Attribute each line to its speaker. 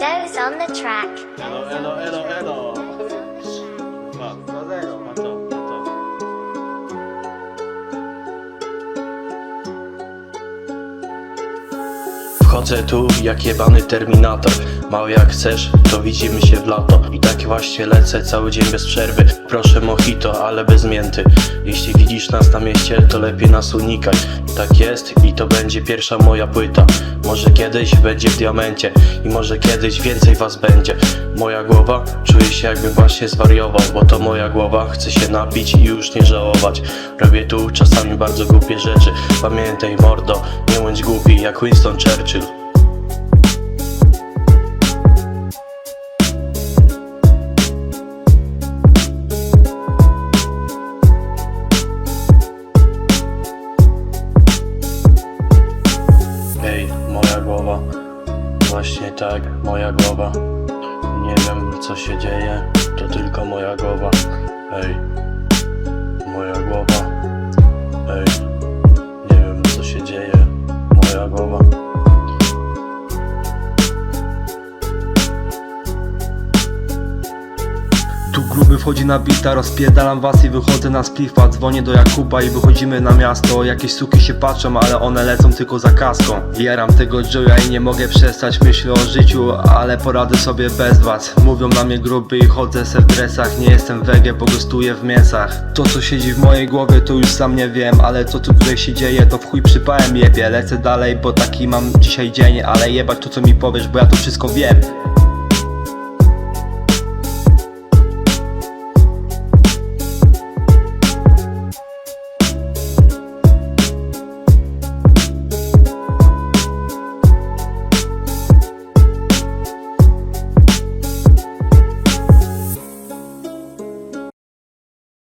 Speaker 1: goes on the track.
Speaker 2: Hello, hello, hello, hello. Wchodzę tu jak jebany terminator. Mały jak chcesz, to widzimy się w lato. I tak właśnie lecę cały dzień bez przerwy. Proszę mojito, ale bez mięty. Jeśli widzisz nas na mieście, to lepiej nas unikaj. Tak jest i to będzie pierwsza moja płyta. Może kiedyś będzie w diamencie I może kiedyś więcej was będzie. Moja głowa czuje się jakbym właśnie zwariował Bo to moja głowa, chce się napić i już nie żałować. Robię tu czasami bardzo głupie rzeczy. Pamiętaj mordo, nie bądź głupi jak Winston Churchill głowa, właśnie tak, moja głowa. Nie wiem co się dzieje, to tylko moja głowa. Ej,
Speaker 3: Tu gruby wchodzi na bita, rozpierdalam was i wychodzę na splifa. Dzwonię do Jakuba i wychodzimy na miasto. Jakieś suki się patrzą, ale one lecą tylko za kaską. Jaram tego Joya i nie mogę przestać. Myślę o życiu, ale poradzę sobie bez was. Mówią na mnie gruby i chodzę se w dresach. Nie jestem wege, bo gostuję w mięsach. To co siedzi w mojej głowie to już sam nie wiem Ale co tutaj się dzieje to w chuj przypałem jebie. Lecę dalej, bo taki mam dzisiaj dzień Ale jebać to co mi powiesz, bo ja to wszystko wiem